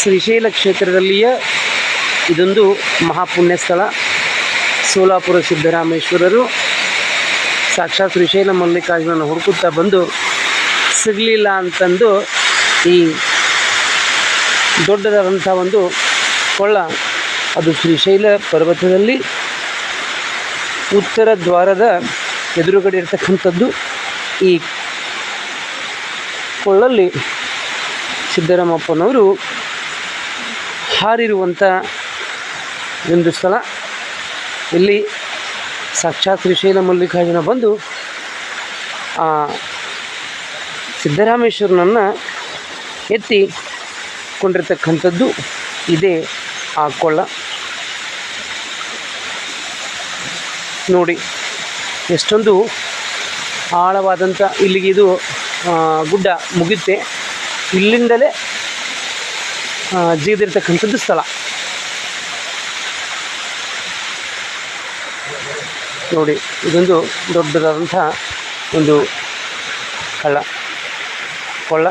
ಶ್ರೀಶೈಲ ಕ್ಷೇತ್ರದಲ್ಲಿಯ ಇದೊಂದು ಮಹಾಪುಣ್ಯ ಸ್ಥಳ. ಸೋಲಾಪುರ ಸಿದ್ದರಾಮೇಶ್ವರರು ಸಾಕ್ಷಾತ್ ಶ್ರೀಶೈಲ ಮಲ್ಲಿಕಾರ್ಜುನನ ಹುಡುಕುತ್ತಾ ಬಂದು ಸಿಗಲಿಲ್ಲ ಅಂತಂದು ಈ ದೊಡ್ಡದಾದಂಥ ಒಂದು ಕೊಳ್ಳ ಅದು ಶ್ರೀಶೈಲ ಪರ್ವತದಲ್ಲಿ ಉತ್ತರ ದ್ವಾರದ ಎದುರುಗಡೆ ಇರತಕ್ಕಂಥದ್ದು. ಈ ಕೊಳ್ಳಲ್ಲಿ ಸಿದ್ದರಾಮಪ್ಪನವರು ಹಾರಿರುವಂಥ ಒಂದು ಸ್ಥಳ. ಇಲ್ಲಿ ಸಾಕ್ಷಾತ್ ಶ್ರೀಶೈಲ ಮಲ್ಲಿಕಾರ್ಜುನ ಬಂದು, ಆ, ಸಿದ್ದರಾಮೇಶ್ವರನನ್ನು ಎತ್ತಿ ಕೊಂಡಿರ್ತಕ್ಕಂಥದ್ದು ಇದೇ ಆ ಕೊಳ್ಳ. ನೋಡಿ, ಎಷ್ಟೊಂದು ಆಳವಾದಂಥ ಇಲ್ಲಿಗೆ ಇದು ಗುಡ್ಡ ಮುಗಿಯುತ್ತೆ. ಇಲ್ಲಿಂದಲೇ ಜಿಗಿದಿರ್ತಕ್ಕಂಥದ್ದು ಸ್ಥಳ. ನೋಡಿ ಇದೊಂದು ದೊಡ್ಡದಾದಂಥ ಒಂದು ಕಳ್ಳ ಕೊಳ್ಳ.